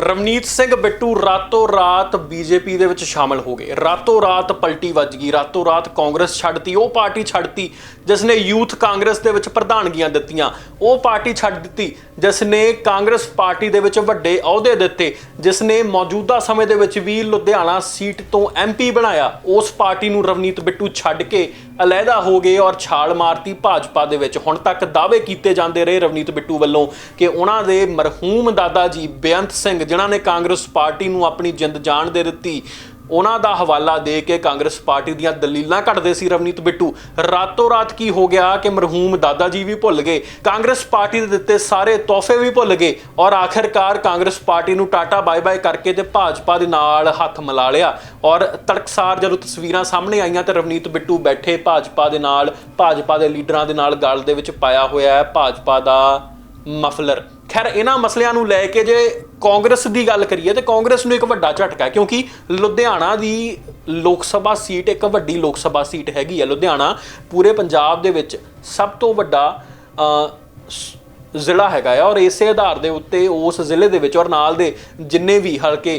ਰਵਨੀਤ ਸਿੰਘ ਬਿੱਟੂ ਰਾਤੋਂ ਰਾਤ ਬੀਜੇਪੀ ਦੇ ਵਿੱਚ ਸ਼ਾਮਲ ਹੋ ਗਏ। ਰਾਤੋਂ ਰਾਤ ਪਲਟੀ ਵੱਜ ਗਈ, ਰਾਤੋਂ ਰਾਤ ਕਾਂਗਰਸ ਛੱਡਤੀ, ਉਹ ਪਾਰਟੀ ਛੱਡਤੀ ਜਿਸ ਨੇ ਯੂਥ ਕਾਂਗਰਸ ਦੇ ਵਿੱਚ ਪ੍ਰਧਾਨਗੀਆਂ ਦਿੱਤੀਆਂ। ਉਹ ਪਾਰਟੀ ਛੱਡ ਦਿੱਤੀ ਜਿਸ ਨੇ ਕਾਂਗਰਸ ਪਾਰਟੀ ਦੇ ਵਿੱਚ ਵੱਡੇ ਅਹੁਦੇ ਦਿੱਤੇ, ਜਿਸ ਨੇ ਮੌਜੂਦਾ ਸਮੇਂ ਦੇ ਵਿੱਚ ਵੀ ਲੁਧਿਆਣਾ ਸੀਟ ਤੋਂ ਐਮਪੀ ਬਣਾਇਆ। ਉਸ ਪਾਰਟੀ ਨੂੰ ਰਵਨੀਤ ਬਿੱਟੂ ਛੱਡ ਕੇ ਅਲੱਗਾ ਹੋ ਗਏ ਔਰ ਛਾਲ ਮਾਰਤੀ ਭਾਜਪਾ ਦੇ ਵਿੱਚ। ਹੁਣ ਤੱਕ ਦਾਅਵੇ ਕੀਤੇ ਜਾਂਦੇ ਰਹੇ ਰਵਨੀਤ ਬਿੱਟੂ ਵੱਲੋਂ ਕਿ ਉਹਨਾਂ ਦੇ ਮਰਹੂਮ ਦਾਦਾ ਜੀ ਬੇਅੰਤ ਸਿੰਘ, ਜਿਨ੍ਹਾਂ ਨੇ ਕਾਂਗਰਸ ਪਾਰਟੀ ਨੂੰ ਆਪਣੀ ਜਿੰਦ ਜਾਨ ਦੇ ਦਿੱਤੀ ਉਹਨਾਂ ਦਾ ਹਵਾਲਾ ਦੇ ਕੇ ਕਾਂਗਰਸ ਪਾਰਟੀ ਦੀਆਂ ਦਲੀਲਾਂ ਕੱਢਦੇ ਸੀ ਰਵਨੀਤ ਬਿੱਟੂ। ਰਾਤੋਂ ਰਾਤ ਕੀ ਹੋ ਗਿਆ ਕਿ ਮਰਹੂਮ ਦਾਦਾ ਜੀ ਵੀ ਭੁੱਲ ਗਏ, ਕਾਂਗਰਸ ਪਾਰਟੀ ਦੇ ਦਿੱਤੇ ਸਾਰੇ ਤੋਹਫੇ ਵੀ ਭੁੱਲ ਗਏ ਔਰ ਆਖਿਰਕਾਰ ਕਾਂਗਰਸ ਪਾਰਟੀ ਨੂੰ ਟਾਟਾ ਬਾਏ ਬਾਏ ਕਰਕੇ ਤੇ ਭਾਜਪਾ ਦੇ ਨਾਲ ਹੱਥ ਮਿਲਾ ਲਿਆ ਔਰ ਤੜਕਸਾਰ ਜਦੋਂ ਤਸਵੀਰਾਂ ਸਾਹਮਣੇ ਆਈਆਂ ਤੇ ਰਵਨੀਤ ਬਿੱਟੂ ਬੈਠੇ ਭਾਜਪਾ ਦੇ ਨਾਲ, ਭਾਜਪਾ ਦੇ ਲੀਡਰਾਂ ਦੇ ਨਾਲ ਗੱਲ ਦੇ ਵਿੱਚ ਪਾਇਆ ਹੋਇਆ ਹੈ, ਭਾਜਪਾ ਦਾ ਮਫਲਰ। ਖੈਰ, ਇਹਨਾਂ ਮਸਲਿਆਂ ਨੂੰ ਲੈ ਕੇ ਜੇ ਕਾਂਗਰਸ ਦੀ ਗੱਲ ਕਰੀਏ ਤੇ ਕਾਂਗਰਸ ਨੂੰ ਇੱਕ ਵੱਡਾ ਝਟਕਾ ਹੈ, ਕਿਉਂਕਿ ਲੁਧਿਆਣਾ ਦੀ ਲੋਕ ਸਭਾ ਸੀਟ, ਇੱਕ ਵੱਡੀ ਲੋਕ ਸਭਾ ਸੀਟ ਹੈਗੀ ਹੈ ਲੁਧਿਆਣਾ, ਪੂਰੇ ਪੰਜਾਬ ਦੇ ਵਿੱਚ ਸਭ ਤੋਂ ਵੱਡਾ ਸ- ਜ਼ਿਲ੍ਹਾ ਹੈਗਾ ਆ ਔਰ ਇਸੇ ਆਧਾਰ ਦੇ ਉੱਤੇ ਉਸ ਜ਼ਿਲ੍ਹੇ ਦੇ ਵਿੱਚ ਔਰ ਨਾਲ ਦੇ ਜਿੰਨੇ ਵੀ ਹਲਕੇ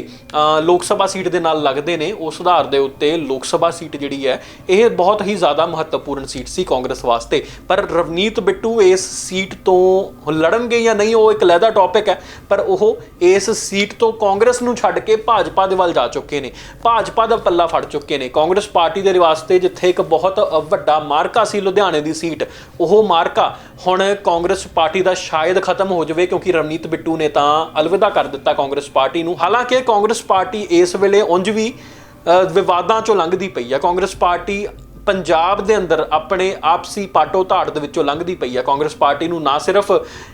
ਲੋਕ ਸਭਾ ਸੀਟ ਦੇ ਨਾਲ ਲੱਗਦੇ ਨੇ, ਉਸ ਆਧਾਰ ਦੇ ਉੱਤੇ ਲੋਕ ਸਭਾ ਸੀਟ ਜਿਹੜੀ ਹੈ, ਇਹ ਬਹੁਤ ਹੀ ਜ਼ਿਆਦਾ ਮਹੱਤਵਪੂਰਨ ਸੀਟ ਸੀ ਕਾਂਗਰਸ ਵਾਸਤੇ। ਪਰ ਰਵਨੀਤ ਬਿੱਟੂ ਇਸ ਸੀਟ ਤੋਂ ਲੜਨਗੇ ਜਾਂ ਨਹੀਂ, ਉਹ ਇੱਕ ਲਹਿਦਾ ਟੌਪਿਕ ਹੈ, ਪਰ ਉਹ ਇਸ ਸੀਟ ਤੋਂ ਕਾਂਗਰਸ ਨੂੰ ਛੱਡ ਕੇ ਭਾਜਪਾ ਦੇ ਵੱਲ ਜਾ ਚੁੱਕੇ ਨੇ। ਭਾਜਪਾ ਦਾ ਪੱਲਾ ਫੜ ਚੁੱਕੇ ਨੇ। ਕਾਂਗਰਸ ਪਾਰਟੀ ਦੇ ਵਾਸਤੇ ਜਿੱਥੇ ਇੱਕ ਬਹੁਤ ਵੱਡਾ ਮਾਰਕਾ ਸੀ, ਲੁਧਿਆਣੇ ਦੀ ਸੀਟ, ਉਹ ਮਾਰਕਾ ਹੁਣ ਕਾਂਗਰਸ ਪਾਰਟੀ ਦਾ ਸ਼ਾਇਦ ਖਤਮ ਹੋ ਜਾਵੇ ਕਿਉਂਕਿ ਰਵਨੀਤ ਬਿੱਟੂ ਨੇ ਤਾਂ ਅਲਵਿਦਾ ਕਰ ਦਿੱਤਾ ਕਾਂਗਰਸ ਪਾਰਟੀ ਨੂੰ। ਹਾਲਾਂਕਿ ਕਾਂਗਰਸ ਪਾਰਟੀ ਇਸ ਵੇਲੇ ਉਂਝ ਵੀ ਵਿਵਾਦਾਂ ਚੋਂ ਲੰਘਦੀ ਪਈ ਆ। ਕਾਂਗਰਸ ਪਾਰਟੀ ਪੰਜਾਬ ਦੇ ਅੰਦਰ ਆਪਣੇ ਆਪਸੀ ਪਾਟੋ ਧਾੜ ਦੇ ਵਿੱਚੋਂ ਲੰਘਦੀ ਪਈ ਹੈ। ਕਾਂਗਰਸ ਪਾਰਟੀ ਨੂੰ ਨਾ ਸਿਰਫ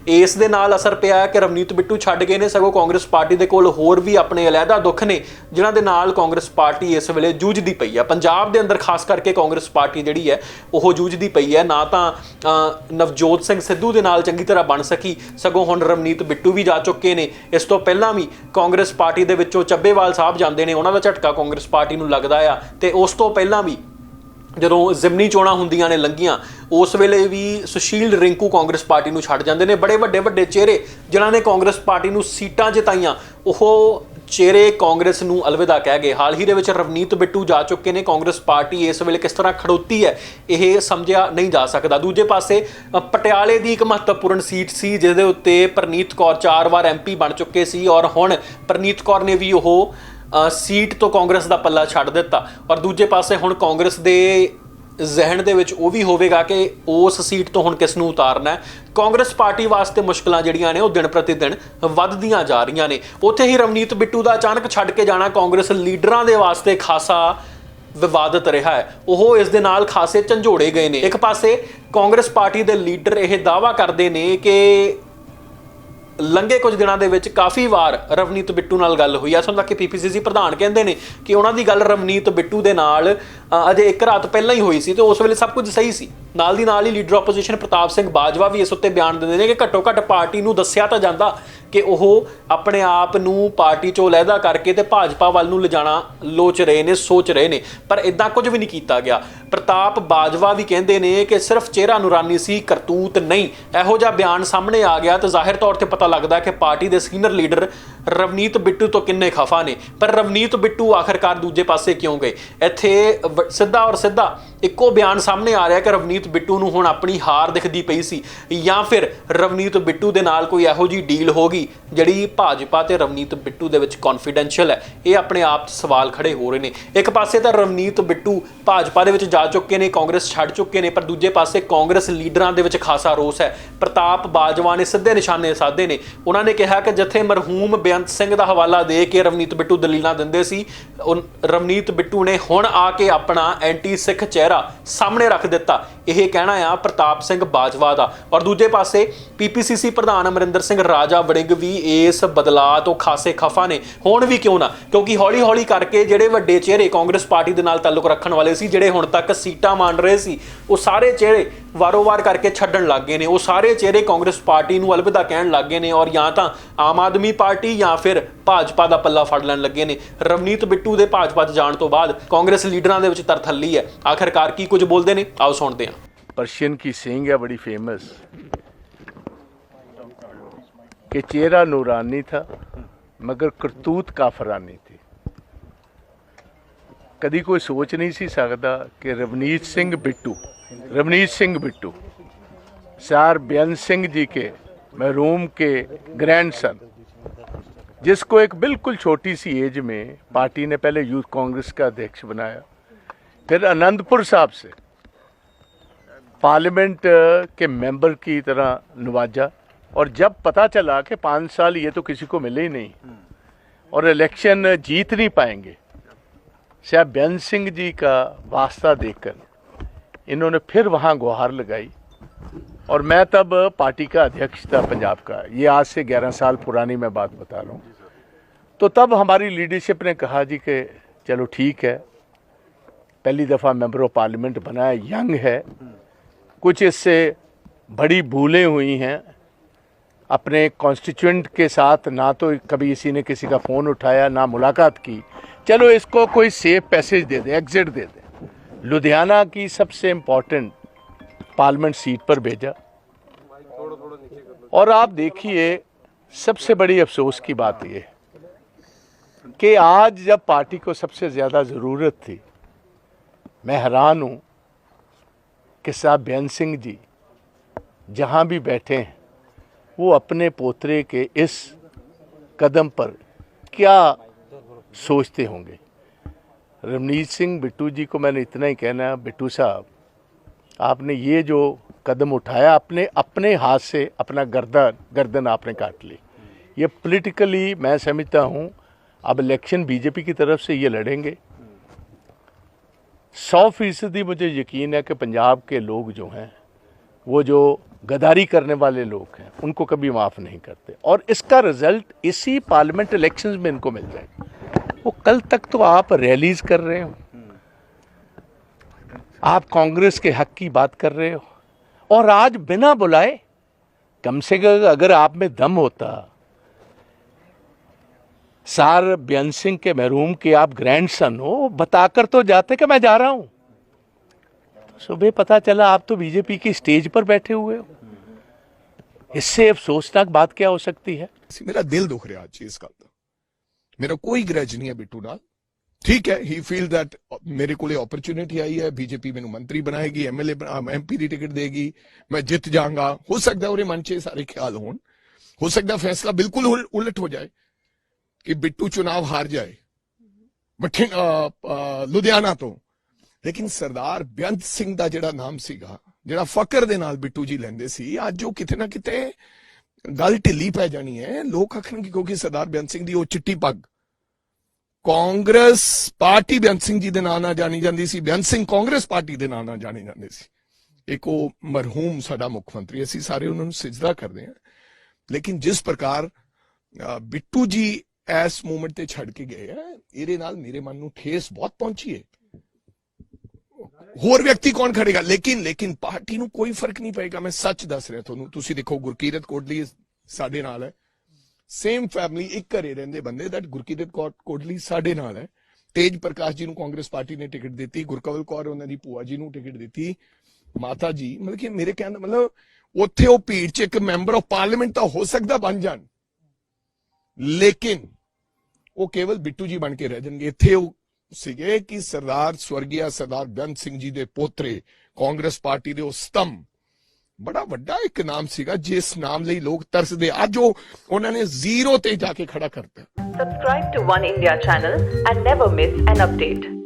ਇਸ ਦੇ ਨਾਲ ਅਸਰ ਪਿਆ ਹੈ ਕਿ ਰਵਨੀਤ ਬਿੱਟੂ ਛੱਡ ਗਏ ਨੇ, ਸਗੋਂ ਕਾਂਗਰਸ ਪਾਰਟੀ ਦੇ ਕੋਲ ਹੋਰ ਵੀ ਆਪਣੇ ਅਲੱਗਾ ਦੁੱਖ ਨੇ, ਜਿਨ੍ਹਾਂ ਦੇ ਨਾਲ ਕਾਂਗਰਸ ਪਾਰਟੀ ਇਸ ਵੇਲੇ ਜੂਝਦੀ ਪਈ ਹੈ। ਪੰਜਾਬ ਦੇ ਅੰਦਰ ਖਾਸ ਕਰਕੇ ਕਾਂਗਰਸ ਪਾਰਟੀ ਜਿਹੜੀ ਹੈ, ਉਹ ਜੂਝਦੀ ਪਈ ਹੈ। ਨਾ ਤਾਂ ਨਵਜੋਤ ਸਿੰਘ ਸਿੱਧੂ ਦੇ ਨਾਲ ਚੰਗੀ ਤਰ੍ਹਾਂ ਬਣ ਸਕੀ, ਸਗੋਂ ਹੁਣ ਰਵਨੀਤ ਬਿੱਟੂ ਵੀ ਜਾ ਚੁੱਕੇ ਨੇ। ਇਸ ਤੋਂ ਪਹਿਲਾਂ ਵੀ ਕਾਂਗਰਸ ਪਾਰਟੀ ਦੇ ਵਿੱਚੋਂ ਚੱਬੇਵਾਲ ਸਾਹਿਬ ਜਾਂਦੇ ਨੇ, ਉਹਨਾਂ ਦਾ ਝਟਕਾ ਕਾਂਗਰਸ ਪਾਰਟੀ ਨੂੰ ਲੱਗਦਾ ਆ। ਤੇ ਉਸ ਤੋਂ ਪਹਿਲਾਂ ਵੀ ਜਦੋਂ ਜ਼ਿਮਨੀ ਚੋਣਾਂ ਹੁੰਦੀਆਂ ਨੇ ਲੰਗੀਆਂ ਉਸ ਵੇਲੇ ਵੀ ਸੁਸ਼ੀਲ ਰਿੰਕੂ ਕਾਂਗਰਸ ਪਾਰਟੀ ਨੂੰ ਛੱਡ ਜਾਂਦੇ ਨੇ। ਬੜੇ ਵੱਡੇ ਵੱਡੇ ਚਿਹਰੇ ਜਿਨ੍ਹਾਂ ਨੇ ਕਾਂਗਰਸ ਪਾਰਟੀ ਨੂੰ ਸੀਟਾਂ ਜਿਤਾਈਆਂ, ਉਹ ਚਿਹਰੇ ਕਾਂਗਰਸ ਨੂੰ ਅਲਵਿਦਾ ਕਹਿ ਗਏ। ਹਾਲ ਹੀ ਦੇ ਵਿੱਚ ਰਵਨੀਤ ਬਿੱਟੂ ਜਾ ਚੁੱਕੇ ਨੇ। ਕਾਂਗਰਸ ਪਾਰਟੀ ਇਸ ਵੇਲੇ ਕਿਸ ਤਰ੍ਹਾਂ ਖੜੋਤੀ ਹੈ, ਇਹ ਸਮਝਿਆ ਨਹੀਂ ਜਾ ਸਕਦਾ। ਦੂਜੇ ਪਾਸੇ ਪਟਿਆਲੇ ਦੀ ਇੱਕ ਮਹੱਤਵਪੂਰਨ ਸੀਟ ਸੀ ਜਿਸ ਦੇ ਉੱਤੇ ਪ੍ਰਨੀਤ ਕੌਰ ਚਾਰ ਵਾਰ ਐਮਪੀ ਬਣ ਚੁੱਕੇ ਸੀ ਔਰ ਹੁਣ ਪ੍ਰਨੀਤ ਕੌਰ ਨੇ ਵੀ ਉਹ ਸੀਟ ਤੋਂ ਕਾਂਗਰਸ ਦਾ ਪੱਲਾ ਛੱਡ ਦਿੱਤਾ। ਔਰ ਦੂਜੇ ਪਾਸੇ ਹੁਣ ਕਾਂਗਰਸ ਦੇ ਜ਼ਿਹਨ ਦੇ ਵਿੱਚ ਉਹ ਵੀ ਹੋਵੇਗਾ ਕਿ ਉਸ ਸੀਟ ਤੋਂ ਹੁਣ ਕਿਸ ਨੂੰ ਉਤਾਰਨਾ ਹੈ। ਕਾਂਗਰਸ ਪਾਰਟੀ ਵਾਸਤੇ ਮੁਸ਼ਕਲਾਂ ਜਿਹੜੀਆਂ ਨੇ, ਉਹ ਦਿਨ ਪ੍ਰਤੀ ਦਿਨ ਵੱਧਦੀਆਂ ਜਾ ਰਹੀਆਂ ਨੇ। ਉੱਥੇ ਹੀ ਰਵਨੀਤ ਬਿੱਟੂ ਦਾ ਅਚਾਨਕ ਛੱਡ ਕੇ ਜਾਣਾ ਕਾਂਗਰਸ ਲੀਡਰਾਂ ਦੇ ਵਾਸਤੇ ਖਾਸਾ ਵਿਵਾਦਤ ਰਿਹਾ ਹੈ। ਉਹ ਇਸ ਦੇ ਨਾਲ ਖਾਸੇ ਝੰਜੋੜੇ ਗਏ ਨੇ। ਇੱਕ ਪਾਸੇ ਕਾਂਗਰਸ ਪਾਰਟੀ ਦੇ ਲੀਡਰ ਇਹ ਦਾਅਵਾ ਕਰਦੇ ਨੇ ਕਿ ਲੰਘੇ ਕੁਝ ਦਿਨਾਂ ਦੇ ਵਿੱਚ ਕਾਫੀ ਵਾਰ ਰਵਨੀਤ ਬਿੱਟੂ ਨਾਲ ਗੱਲ ਹੋਈ ਆ। ਸਾਨੂੰ ਤੱਕ ਕਿ ਪੀਪੀਸੀਸੀ ਪ੍ਰਧਾਨ ਕਹਿੰਦੇ ਨੇ ਕਿ ਉਹਨਾਂ ਦੀ ਗੱਲ ਰਵਨੀਤ ਬਿੱਟੂ ਦੇ ਨਾਲ ਅਜੇ ਇੱਕ ਰਾਤ ਪਹਿਲਾਂ ਹੀ ਹੋਈ ਸੀ ਤੇ ਉਸ ਵੇਲੇ ਸਭ ਕੁਝ ਸਹੀ ਸੀ। ਨਾਲ ਦੀ ਨਾਲ ਹੀ ਲੀਡਰ ਆਪੋਜੀਸ਼ਨ ਪ੍ਰਤਾਪ ਸਿੰਘ ਬਾਜਵਾ ਵੀ ਇਸ ਉੱਤੇ ਬਿਆਨ ਦਿੰਦੇ ਨੇ ਕਿ ਘੱਟੋ ਘੱਟ ਪਾਰਟੀ ਨੂੰ ਦੱਸਿਆ ਤਾਂ ਜਾਂਦਾ ਕਿ ਉਹ ਆਪਣੇ ਆਪ ਨੂੰ ਪਾਰਟੀ ਚੋਂ ਲਹਿਦਾ ਕਰਕੇ ਤੇ ਭਾਜਪਾ ਵੱਲ ਨੂੰ ਲਿਜਾਣਾ ਲੋਚ ਰਹੇ ਨੇ, ਸੋਚ ਰਹੇ ਨੇ। ਪਰ ਇਦਾਂ ਕੁਝ ਵੀ ਨਹੀਂ ਕੀਤਾ ਗਿਆ। ਪ੍ਰਤਾਪ ਬਾਜਵਾ ਵੀ ਕਹਿੰਦੇ ਨੇ ਕਿ ਸਿਰਫ ਚਿਹਰਾ ਨੂਰਾਨੀ ਸੀ, ਕਰਤੂਤ ਨਹੀਂ। ਇਹੋ ਜਿਹਾ ਬਿਆਨ ਸਾਹਮਣੇ ਆ ਗਿਆ ਤਾਂ ਜ਼ਾਹਿਰ ਤੌਰ ਤੇ ਪਤਾ ਲੱਗਦਾ ਕਿ ਪਾਰਟੀ ਦੇ ਸੀਨੀਅਰ ਲੀਡਰ ਰਵਨੀਤ ਬਿੱਟੂ ਤੋਂ ਕਿੰਨੇ ਖਫਾ ਨੇ? ਪਰ ਰਵਨੀਤ ਬਿੱਟੂ ਆਖਰਕਾਰ ਦੂਜੇ ਪਾਸੇ ਕਿਉਂ ਗਏ? ਇੱਥੇ ਸਿੱਧਾ ਔਰ ਸਿੱਧਾ ਇੱਕੋ ਬਿਆਨ ਸਾਹਮਣੇ ਆ ਰਿਹਾ ਕਿ ਰਵਨੀਤ ਬਿੱਟੂ ਨੂੰ ਹੁਣ ਆਪਣੀ ਹਾਰ ਦਿਖਦੀ ਪਈ ਸੀ ਜਾਂ ਫਿਰ ਰਵਨੀਤ ਬਿੱਟੂ ਦੇ ਨਾਲ ਕੋਈ ਇਹੋ ਜੀ ਡੀਲ ਹੋ ਗਈ ਜਿਹੜੀ ਭਾਜਪਾ ਤੇ ਰਵਨੀਤ ਬਿੱਟੂ ਦੇ ਵਿੱਚ ਕੌਨਫੀਡੈਂਸ਼ੀਅਲ ਹੈ। ਇਹ ਆਪਣੇ ਆਪ 'ਚ ਸਵਾਲ ਖੜੇ ਹੋ ਰਹੇ ਨੇ। ਇੱਕ ਪਾਸੇ ਤਾਂ ਰਵਨੀਤ ਬਿੱਟੂ ਭਾਜਪਾ ਦੇ ਵਿੱਚ ਜਾ ਚੁੱਕੇ ਨੇ, ਕਾਂਗਰਸ ਛੱਡ ਚੁੱਕੇ ਨੇ, ਪਰ ਦੂਜੇ ਪਾਸੇ ਕਾਂਗਰਸ ਲੀਡਰਾਂ ਦੇ ਵਿੱਚ ਖਾਸਾ ਰੋਸ ਹੈ। ਪ੍ਰਤਾਪ ਬਾਜਵਾ ਨੇ ਸਿੱਧੇ ਨਿਸ਼ਾਨੇ ਸਾਧੇ ਨੇ। ਉਹਨਾਂ ਨੇ ਕਿਹਾ ਕਿ ਜਿੱਥੇ ਮਰਹੂਮ ਬੇਅੰਤ ਸਿੰਘ ਦਾ ਹਵਾਲਾ ਦੇ ਕੇ ਰਵਨੀਤ ਬਿੱਟੂ ਦਲੀਲਾਂ ਦਿੰਦੇ ਸੀ ਉਹ ਰਵਨੀਤ ਬਿੱਟੂ ਨੇ ਹੁਣ ਆ ਕੇ ਆਪਣਾ ਐਂਟੀ ਸਿੱਖ ਚਿਹਰਾ ਸਾਹਮਣੇ ਰੱਖ ਦਿੱਤਾ। ਇਹ ਕਹਿਣਾ ਆ, ਪ੍ਰਤਾਪ ਸਿੰਘ ਬਾਜਵਾ ਦਾ। ਔਰ ਦੂਜੇ ਪਾਸੇ ਪੀਪੀਸੀਸੀ ਪ੍ਰਧਾਨ ਅਮਰਿੰਦਰ ਸਿੰਘ ਰਾਜਾ ਵੜਿੰਗ ਵੀ ਇਸ ਬਦਲਾਅ ਤੋਂ ਖਾਸੇ ਖਫਾ ਨੇ। ਹੋਣ ਵੀ ਕਿਉਂ ਨਾ? ਕਿਉਂਕਿ ਹੌਲੀ ਹੌਲੀ ਕਰਕੇ ਜਿਹੜੇ ਵੱਡੇ ਚਿਹਰੇ ਕਾਂਗਰਸ ਪਾਰਟੀ ਦੇ ਨਾਲ ਤਾਲੁਕ ਰੱਖਣ ਵਾਲੇ ਸੀ, ਜਿਹੜੇ ਹੁਣ ਤੱਕ ਸੀਟਾਂ ਮੰਨ ਰਹੇ ਸੀ, ਉਹ ਸਾਰੇ ਚਿਹਰੇ ਵਾਰੋ-ਵਾਰ ਕਰਕੇ ਛੱਡਣ ਲੱਗ ਗਏ ਨੇ। ਉਹ ਸਾਰੇ ਚਿਹਰੇ ਕਾਂਗਰਸ ਪਾਰਟੀ ਨੂੰ ਅਲਵਿਦਾ ਕਹਿਣ ਲੱਗ ਗਏ ਨੇ ਔਰ ਜਾਂ ਤਾਂ ਆਮ ਆਦਮੀ ਪਾਰਟੀ ਜਾਂ ਫਿਰ ਭਾਜਪਾ ਦਾ ਪੱਲਾ ਫੜ ਲੈਣ ਲੱਗੇ ਨੇ। ਰਵਨੀਤ ਬਿੱਟੂ ਦੇ ਭਾਜਪਾ 'ਚ ਜਾਣ ਤੋਂ ਬਾਅਦ ਕਾਂਗਰਸ ਲੀਡਰਾਂ ਦੇ ਵਿੱਚ ਤਰਥੱਲੀ ਹੈ। ਆਖਰਕਾਰ ਕੀ ਕੁਝ ਬੋਲਦੇ ਨੇ? ਆਓ ਸੁਣਦੇ ਹਾਂ। पर्शियन की सींग है बड़ी फेमस कि चेहरा नूरानी था ਮਗਰ ਕਰਤੂਤ ਕਾਫਰਾਨੀ ਥੀ ਕਦੀ ਕੋਈ ਸੋਚ ਨਹੀਂ ਸੀ ਸਕਦਾ ਕਿ ਰਵਨੀਤ ਸਿੰਘ ਬਿੱਟੂ ਰਵਨੀਤ ਸਿੰਘ ਬਿੱਟੂ सर बेअंत सिंह जी के महरूम के ग्रैंडसन जिसको एक बिल्कुल छोटी सी एज में पार्टी ने पहले यूथ कांग्रेस का अध्यक्ष बनाया फिर आनंदपुर साहब से पार्लियामेंट के मेंबर की तरह नवाजा। और जब पता चला कि पाँच साल ये तो किसी को मिले ही नहीं और इलेक्शन जीत नहीं पाएँगे साहब बेअंत सिंह जी का वास्ता देखकर इन्होंने फिर वहाँ गुहार लगाई। और मैं तब पार्टी का अध्यक्ष था पंजाब का। ये आज से 11 साल पुरानी मैं बात बता रहा हूँ। तो तब हमारी लीडरशिप ने कहा जी कि चलो ठीक है पहली दफ़ा मेंबर ऑफ़ पार्लियामेंट बना है यंग है। कुछ इससे बड़ी भूलें हुई हैं। अपने कॉन्स्टिट्यूंट के साथ ना तो कभी किसी ने किसी का फ़ोन उठाया, ना मुलाकात की। चलो इसको कोई सेफ़ पैसेज दे दे एग्जिट दे दे। लुधियाना की सबसे इम्पोर्टेंट पार्लियामेंट सीट पर भेजा। और आप देखिए, सबसे बड़ी अफसोस की बात यह कि आज जब पार्टी को सबसे ज़्यादा ज़रूरत थी, मैं हैरान हूँ कि साहब बेअंत सिंह जी, जहाँ भी बैठे हैं, वो अपने पोतरे के इस कदम पर क्या सोचते होंगे? रवनीत सिंह बिट्टू जी को मैंने इतना ही कहना है, बिट्टू साहब, आपने ये जो कदम उठाया अपने अपने हाथ से अपना गर्दन गर्दन आपने काट ली। ये पॉलिटिकली मैं समझता हूँ, अब इलेक्शन बीजेपी की तरफ़ से ये लड़ेंगे। सौ फ़ीसदी मुझे यकीन है कि पंजाब के लोग जो हैं, वो जो गदारी करने वाले लोग हैं, उनको कभी माफ़ नहीं करते। और इसका रिज़ल्ट इसी पार्लियामेंट इलेक्शंस में इनको मिल जाएगा। वो कल तक तो आप रैलीज कर रहे हो। आप कांग्रेस के हक की बात कर रहे हो। और आज बिना बुलाए, कम से कम अगर आप में दम होता सार बेअन सिंह के महरूम के आप ग्रैंड सन हो बताकर तो जाते कि मैं जा रहा हूँ सुबह पता चला आप तो बीजेपी की स्टेज पर बैठे हुए हो इससे अफसोसनाक बात क्या हो सकती है मेरा दिल दुख रहा आज इस गल का मेरा कोई ग्रज नहीं है बिट्टू नाल ਠੀਕ ਹੈ ਹੀ ਫੀਲ ਦੈਟ ਮੇਰੇ ਕੋਲੇ ਓਪਰਚ्युनिटी ਆਈ ਹੈ ਬੀਜੇਪੀ ਮੈਨੂੰ ਮੰਤਰੀ ਬਣਾਏਗੀ ਐਮਐਲਏ ਐਮਪੀ ਦੀ ਟਿਕਟ ਦੇਗੀ ਮੈਂ ਜਿੱਤ ਜਾਵਾਂਗਾ ਹੋ ਸਕਦਾ ਉਹਦੇ ਮਨ 'ਚ ਸਾਰੇ ਖਿਆਲ ਹੋਣ ਹੋ ਸਕਦਾ ਫੈਸਲਾ ਬਿਲਕੁਲ ਉਲਟ ਹੋ ਜਾਏ ਕਿ ਬਿੱਟੂ ਚੁਣਾਵ ਹਾਰ ਜਾਏ। ਬਠਿੰ ਲੁਧਿਆਣਾ ਤੋਂ। ਲੇਕਿਨ ਸਰਦਾਰ ਬੇਅੰਤ ਸਿੰਘ ਦਾ ਜਿਹੜਾ ਨਾਮ ਸੀਗਾ ਜਿਹੜਾ ਫਕਰ ਦੇ ਨਾਲ ਬਿੱਟੂ ਜੀ ਲੈਂਦੇ ਸੀ ਅੱਜ ਉਹ ਕਿਤੇ ਨਾ ਕਿਤੇ ਗੱਲ ਢਿੱਲੀ ਪੈ ਜਾਣੀ ਹੈ। ਲੋਕ ਆਖਣਗੇ ਕਿਉਂਕਿ ਸਰਦਾਰ ਬੇਅੰਤ ਸਿੰਘ ਦੀ ਉਹ ਚਿੱਟੀ ਪੱਗ। ਕਾਂਗਰਸ ਪਾਰਟੀ ਬੇਅੰਤ ਸਿੰਘ ਜੀ ਦੇ ਨਾਂ ਨਾਲ ਜਾਣੀ ਜਾਂਦੀ ਸੀ। ਬੇਅੰਤ ਸਿੰਘ ਕਾਂਗਰਸ ਪਾਰਟੀ ਦੇ ਨਾਂ ਨਾਲ ਜਾਣੇ ਜਾਂਦੇ ਸੀ। ਇੱਕ ਉਹ ਮਰਹੂਮ ਸਾਡਾ ਮੁੱਖ ਮੰਤਰੀ ਅਸੀਂ ਸਾਰੇ ਉਹਨਾਂ ਨੂੰ ਸਿਜਦਾ ਕਰਦੇ ਹਾਂ। ਲੇਕਿਨ ਜਿਸ ਪ੍ਰਕਾਰ ਅ, ਬਿੱਟੂ ਜੀ ਇਸ ਮੂਮੈਂਟ ਤੇ ਛੱਡ ਕੇ ਗਏ ਆ, ਇਹਦੇ ਨਾਲ ਮੇਰੇ ਮਨ ਨੂੰ ਠੇਸ ਬਹੁਤ ਪਹੁੰਚੀ ਹੈ ਹੋਰ ਵਿਅਕਤੀ ਕੌਣ ਖੜੇਗਾ? ਲੇਕਿਨ ਲੇਕਿਨ ਪਾਰਟੀ ਨੂੰ ਕੋਈ ਫ਼ਰਕ ਨਹੀਂ ਪਏਗਾ। ਮੈਂ ਸੱਚ ਦੱਸ ਰਿਹਾ ਤੁਹਾਨੂੰ, ਤੁਸੀਂ ਦੇਖੋ ਗੁਰਕੀਰਤ ਕੋਟਲੀ ਸਾਡੇ ਨਾਲ ਹੈ। ਸੇਮ ਫੈਮਿਲੀ ਇੱਕ ਘਰੇ ਰਹਿੰਦੇ ਬੰਦੇ ਦੈਟ ਗੁਰਕੀਰਤ ਕੌਰ ਕੋਟਲੀ ਸਾਡੇ ਨਾਲ ਹੈ। ਤੇਜ ਪ੍ਰਕਾਸ਼ ਜੀ ਨੂੰ ਕਾਂਗਰਸ ਪਾਰਟੀ ਨੇ ਟਿਕਟ ਦਿੱਤੀ, ਗੁਰਕਵਲ ਕੌਰ ਉਹਨਾਂ ਦੀ ਭੂਆ ਜੀ ਨੂੰ ਟਿਕਟ ਦਿੱਤੀ, ਮਾਤਾ ਜੀ, ਮਤਲਬ ਕਿ ਮੇਰੇ ਕਹਿਣ ਦਾ ਮਤਲਬ ਉੱਥੇ ਉਹ ਭੀੜ 'ਚ ਇੱਕ ਮੈਂਬਰ ਆਫ ਪਾਰਲੀਮੈਂਟ ਤਾਂ ਹੋ ਸਕਦਾ ਬਣ ਜਾਣ। ਲੇਕਿਨ ਉਹ ਕੇਵਲ ਬਿੱਟੂ ਜੀ ਬਣ ਕੇ ਰਹਿ ਜਾਣਗੇ। ਇੱਥੇ ਉਹ ਸੀਗੇ ਕਿ ਸਰਦਾਰ, ਸਵਰਗੀਆ ਸਰਦਾਰ ਬੇਅੰਤ ਸਿੰਘ ਜੀ ਦੇ ਪੋਤਰੇ, ਕਾਂਗਰਸ ਪਾਰਟੀ ਦੇ ਉਹ ਸਤੰਭ। ਬੜਾ ਵੱਡਾ ਇੱਕ ਨਾਮ ਸੀਗਾ, ਜਿਸ ਨਾਮ ਲਈ ਲੋਕ ਤਰਸਦੇ। ਅੱਜ ਉਹ ਉਹਨਾਂ ਨੇ ਜ਼ੀਰੋ ਤੇ ਜਾ ਕੇ ਖੜਾ ਕਰਤਾ। Subscribe to One India channel and never miss an update.